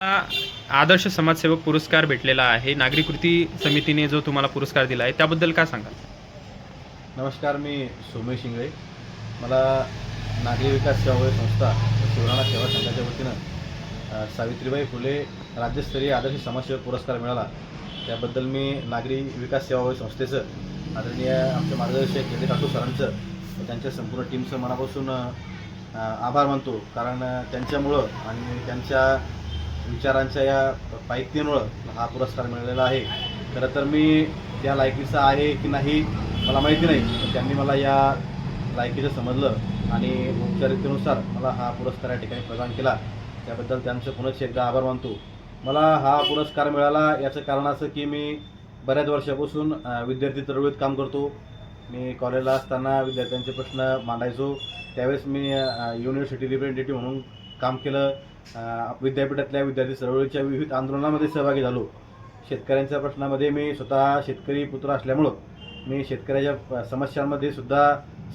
आदर्श समाजसेवक पुरस्कार भेटलेला आहे. नागरी कृती समितीने जो तुम्हाला पुरस्कार दिला आहे त्याबद्दल काय सांगाल? नमस्कार मी सोमेश इंगळे मला नागरी विकास सेवा संस्था शिवराणा सेवा संघाच्या वतीनं सावित्रीबाई फुले राज्यस्तरीय आदर्श समाजसेवक पुरस्कार मिळाला. त्याबद्दल मी नागरी विकास सेवा संस्थेचं आदरणीय आमचे मार्गदर्शक येते टाटू सरांचं त्यांच्या संपूर्ण टीमचं मनापासून आभार मानतो. कारण त्यांच्यामुळं आणि त्यांच्या विचारांच्या या पायिकतेमुळं हा पुरस्कार मिळालेला आहे. खरं तर मी त्या लायकीचा आहे की नाही मला माहिती नाही त्यांनी मला या लायकीचं समजलं आणि औपचारिकतेनुसार मला हा पुरस्कार या ठिकाणी प्रदान केला. त्याबद्दल त्यांचं पुनश्च एकदा आभार मानतो. मला हा पुरस्कार मिळाला याचं कारण असं की मी बऱ्याच वर्षापासून विद्यार्थी चळवळीत काम करतो. मी कॉलेजला असताना विद्यार्थ्यांचे प्रश्न मांडायचो. त्यावेळेस मी युनिव्हर्सिटी रिप्रेझेंटेटिव्ह म्हणून काम केलं. विद्यापीठातल्या विद्यार्थी चळवळीच्या विविध आंदोलनामध्ये सहभागी झालो. शेतकऱ्यांच्या प्रश्नामध्ये मी स्वतः शेतकरी पुत्र असल्यामुळं मी शेतकऱ्याच्या समस्यांमध्ये सुद्धा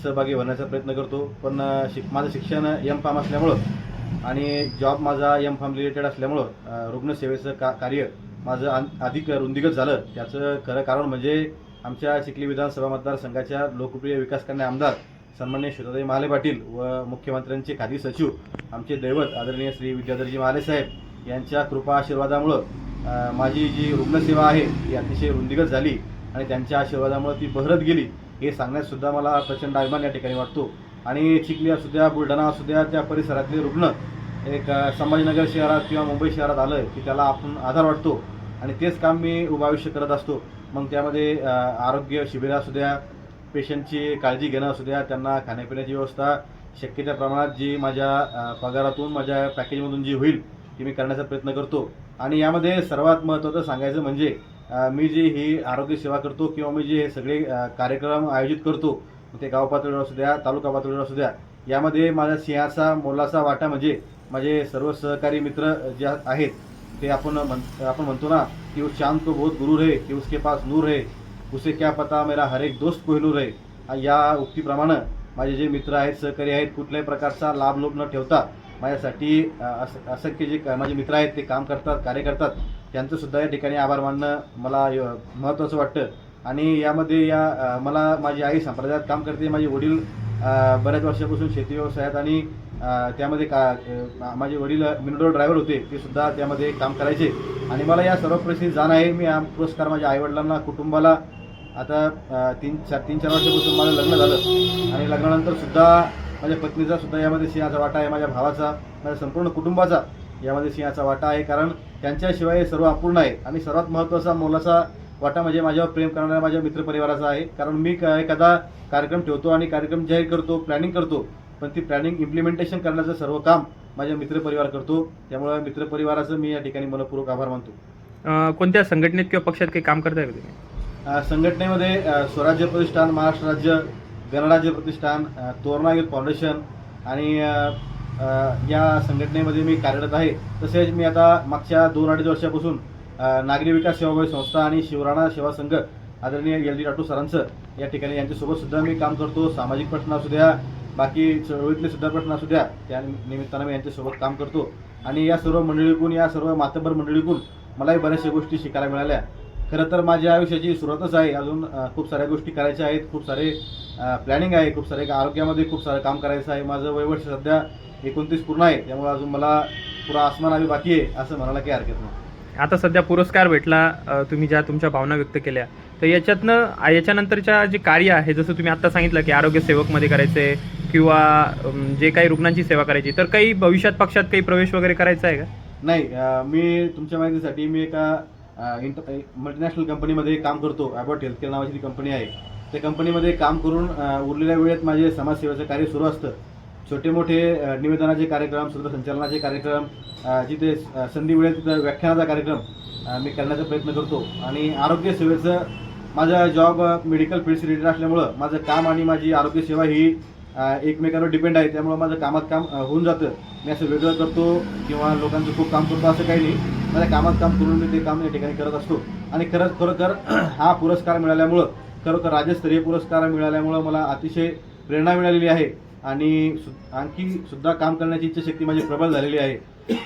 सहभागी होण्याचा प्रयत्न करतो. पण शिक माझं शिक्षण एम फार्म असल्यामुळं आणि जॉब माझा एम फार्म रिलेटेड असल्यामुळं रुग्णसेवेचं का कार्य माझं अधिक रुंदीगत झालं. त्याचं खरं कारण म्हणजे आमच्या चिखली विधानसभा मतदारसंघाच्या लोकप्रिय विकास करणे आमदार सन्मान्य श्रीताई महाले पाटील व मुख्यमंत्र्यांचे खादी सचिव आमचे दैवत आदरणीय श्री विद्याधरजी महाले साहेब यांच्या कृपा आशीर्वादामुळं माझी जी रुग्णसेवा आहे ती अतिशय रुंदीगत झाली आणि त्यांच्या आशीर्वादामुळे ती बहरत गेली हे सांगण्यातसुद्धा मला प्रचंड अभिमान या ठिकाणी वाटतो. आणि चिखली असू द्या बुलढाणा असू द्या त्या परिसरातले रुग्ण एक संभाजीनगर शहरात किंवा मुंबई शहरात आलं की त्याला आपण आधार वाटतो. आणि तेच काम मी उभं आयुष्य करत असतो. मग त्यामध्ये आरोग्य शिबिरं असू द्या पेशंटची काळजी घेणं असू द्या त्यांना खाण्यापिण्याची व्यवस्था शक्य त्या प्रमाणात जी माझ्या पगारातून माझ्या पॅकेजमधून जी होईल ती मी करण्याचा प्रयत्न करतो. आणि यामध्ये सर्वात महत्त्वाचं सांगायचं म्हणजे मी जी ही आरोग्य सेवा करतो किंवा मी जे हे सगळे कार्यक्रम आयोजित करतो ते गाव पातळीवर असू द्या तालुका पातळीवर असू द्या यामध्ये माझ्या सिंहाचा मोलाचा वाटा म्हणजे माझे सर्व सहकारी मित्र जे आहेत ते आपण म्हण आपण म्हणतो ना की शांत को बहुत गुरूर है की उसके पास नूर है उसे क्या पता मेरा हर एक दोस्त कोहिनूर आहे या उक्तीप्रमाणे माझे जे मित्र आहेत सहकारी आहेत कुठल्याही प्रकारचा लाभ लोभ न ठेवता माझ्यासाठी असं असंख्य जे का- माझे मित्र आहेत ते काम करतात कार्य करतात त्यांचं सुद्धा या ठिकाणी आभार मानणं मला य- महत्त्वाचं वाटतं. आणि यामध्ये या मला माझी आई संप्रदायात काम करते माझे वडील बऱ्याच वर्षापासून शेती व्यवसायात आणि त्यामध्ये का माझे वडील मिनडोर ड्रायव्हर होते ते सुद्धा त्यामध्ये काम करायचे. आणि मला या सर्व परिस्थितीत जाण आहे मी हा पुरस्कार माझ्या आईवडिलांना कुटुंबाला आता तीन चार तीन चार वर्षापासून माझं लग्न झालं. आणि लग्नानंतर सुद्धा माझ्या पत्नीचा सुद्धा यामध्ये सिंहाचा वाटा आहे माझ्या भावाचा माझ्या संपूर्ण कुटुंबाचा यामध्ये सिंहाचा वाटा आहे. कारण त्यांच्याशिवाय हे सर्व अपूर्ण आहे. आणि सर्वात महत्त्वाचा मोलाचा वाटा म्हणजे माझ्यावर प्रेम करणाऱ्या माझ्या मित्रपरिवाराचा आहे. कारण मी एखादा कार्यक्रम ठेवतो आणि कार्यक्रम जाहीर करतो प्लॅनिंग करतो. पण ती प्लॅनिंग इम्प्लिमेंटेशन करण्याचं सर्व काम माझ्या मित्रपरिवार करतो. त्यामुळे मित्रपरिवाराचं मी या ठिकाणी मनपूर्वक आभार मानतो. कोणत्या संघटनेत किंवा पक्षात काही काम करताय का तुम्ही? संघटनेमध्ये स्वराज्य प्रतिष्ठान महाराष्ट्र राज्य गणराज्य प्रतिष्ठान अ, तोरणा युथ फाउंडेशन आणि या संघटनेमध्ये मी कार्यरत आहे. तसेच मी आता मागच्या दोन अडीच वर्षापासून नागरी विकास सेवाभावी संस्था आणि शिवराणा सेवा संघ आदरणीय एल डी टाटू सरांचं या ठिकाणी यांच्यासोबत सुद्धा मी काम करतो. सामाजिक प्रश्न असू द्या बाकी चळवळीतले सुद्धा प्रश्न असू द्या त्या निमित्तानं मी यांच्यासोबत काम करतो. आणि या सर्व मंडळीकून या सर्व मातबर मंडळीकून मलाही बऱ्याचशा गोष्टी शिकायला मिळाल्या. खरं तर माझ्या आयुष्याची सुरुवातच आहे. अजून खूप साऱ्या गोष्टी करायच्या आहेत. खूप सारे प्लॅनिंग आहे. खूप सारे आरोग्यामध्ये खूप सारं काम करायचं आहे. माझं वयवर्ष सध्या एकोणतीस पूर्ण आहे. त्यामुळे अजून मला पुरा आसमान आम्ही बाकी आहे असं म्हणायला काही हरकत नाही. आता सध्या पुरस्कार भेटला तुम्ही ज्या तुमच्या भावना व्यक्त केल्या तर याच्यातनं याच्यानंतरच्या जे कार्य आहे जसं तुम्ही आता सांगितलं की आरोग्य सेवकमध्ये करायचं किंवा अं, जे काही रुग्णांची सेवा करायची तर काही भविष्यात पक्षात काही प्रवेश वगैरे करायचा आहे का? नाही मी तुमच्या माहितीसाठी मी एका इंटर मल्टीनॅशनल कंपनीमध्ये काम करतो. ॲबॉट हेल्थकेअर नावाची जी कंपनी आहे. त्या कंपनीमध्ये काम करून उरलेल्या वेळेत माझे समाजसेवेचं कार्य सुरू असतं. छोटे मोठे निवेदनाचे कार्यक्रम सूत्रसंचालनाचे कार्यक्रम जिथे संधी वेळेत तिथं व्याख्यानाचा कार्यक्रम मी करण्याचा प्रयत्न करतो. आणि आरोग्यसेवेचं माझा जॉब मेडिकल फील्ड रिलेटेड असल्यामुळं माझं काम आणि माझी आरोग्य सेवा ही एकमेकांवर डिपेंड आहे त्यामुळं माझं कामात काम होऊन जातं. मी असं वेगळं करतो किंवा लोकांचं खूप काम करतो असं काही नाही. माझ्या कामात काम करून मी ते काम या ठिकाणी करत असतो. आणि खरंच खरोखर हा पुरस्कार मिळाल्यामुळं खरोखर राज्यस्तरीय पुरस्कार मिळाल्यामुळं मला अतिशय प्रेरणा मिळालेली आहे. आणि सु- आणखी सुद्धा काम करण्याची इच्छाशक्ती माझी प्रबल झालेली आहे.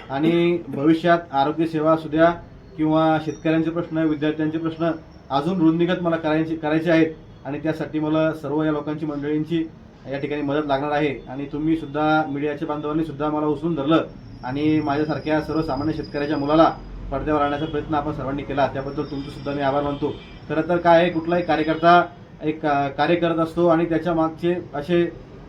आणि भविष्यात आरोग्यसेवा सुद्धा किंवा शेतकऱ्यांचे प्रश्न विद्यार्थ्यांचे प्रश्न अजून रुंदीगत मला करायचे करायचे आहेत. आणि त्यासाठी मला सर्व या लोकांची मंडळींची या ठिकाणी मदत लागणार आहे. आणि तुम्ही सुद्धा मीडियाच्या बांधवांनी सुद्धा मला उचलून धरलं आणि माझ्यासारख्या सर्वसामान्य शेतकऱ्याच्या मुलाला पडद्यावर आणण्याचा प्रयत्न आपण सर्वांनी केला. त्याबद्दल तुमचं सुद्धा मी आभार मानतो. खरं तर काय आहे कुठलाही कार्यकर्ता एक कार्य करत असतो आणि त्याच्या मागचे असे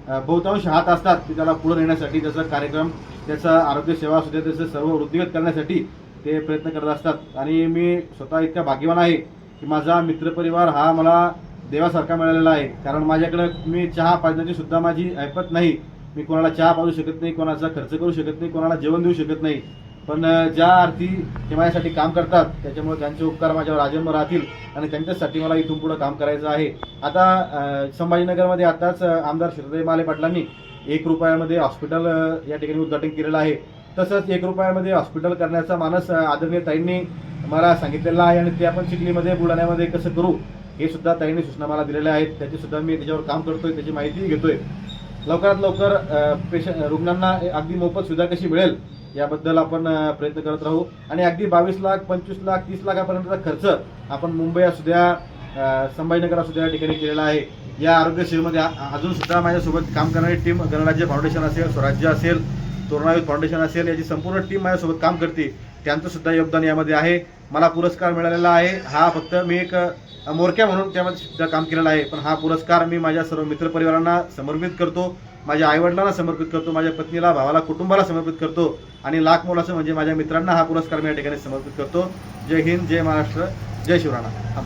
बहुतांश हात असतात की त्याला पुढे नेण्यासाठी त्याचा कार्यक्रम त्याचा आरोग्य सेवा असू द्या त्याचं सर्व वृद्धिगत करण्यासाठी ते प्रयत्न करत असतात. आणि मी स्वतः इतका भाग्यवान आहे की माझा मित्रपरिवार हा मला देवासारखा मिळालेला आहे. कारण माझ्याकडे मी चहा पाजण्याची सुद्धा माझी ऐपत नाही. मी कोणाला चहा पाजू शकत नाही कोणाचा खर्च करू शकत नाही कोणाला जेवण देऊ शकत नाही. पण ज्या अर्थी ते माझ्यासाठी काम करतात त्याच्यामुळे त्यांचे उपकार माझ्यावर आजन्म राहतील आणि त्यांच्यासाठी मला इथून पुढे काम करायचं आहे. आता संभाजीनगरमध्ये आताच आमदार श्रीदय माले पाटलांनी एक रुपयामध्ये हॉस्पिटल या ठिकाणी उद्घाटन केलेलं आहे. तसंच एक रुपयामध्ये हॉस्पिटल करण्याचा मानस आदरणीय ताईंनी मला सांगितलेला आहे आणि ते आपण चिखलीमध्ये बुलढाण्यामध्ये कसं करू हे सुद्धा ताईंनी सूचना मला दिलेल्या आहेत. त्याची सुद्धा मी त्याच्यावर काम करतोय त्याची माहितीही घेतोय. लवकरात लवकर पेशंट रुग्णांना अगदी मोफत सुविधा कशी मिळेल याबद्दल आपण प्रयत्न करत राहू. आणि अगदी बावीस लाख पंचवीस लाख तीस लाखापर्यंतचा खर्च आपण मुंबई असू द्या संभाजीनगर असू द्या या ठिकाणी केलेला आहे. या आरोग्य सेवेमध्ये अजून सुद्धा माझ्यासोबत काम करणारी टीम गणराज्य फाउंडेशन असेल स्वराज्य असेल तोरणायुध फाउंडेशन असेल याची संपूर्ण टीम माझ्यासोबत काम करते. त्यांचं सुद्धा योगदान यामध्ये आहे. मला पुरस्कार मिळालेला आहे. हा फक्त मी एक मोरक्या म्हणून त्यामध्ये सुद्धा काम केलेलं आहे. पण हा पुरस्कार मी माझ्या सर्व मित्रपरिवारांना समर्पित करतो. माझ्या आईवडिलांना समर्पित करतो. माझ्या पत्नीला भावाला कुटुंबाला समर्पित करतो. आणि लाख मोलाचं म्हणजे माझ्या मित्रांना हा पुरस्कार मी या ठिकाणी समर्पित करतो. जय हिंद जय महाराष्ट्र जय शिवराणा.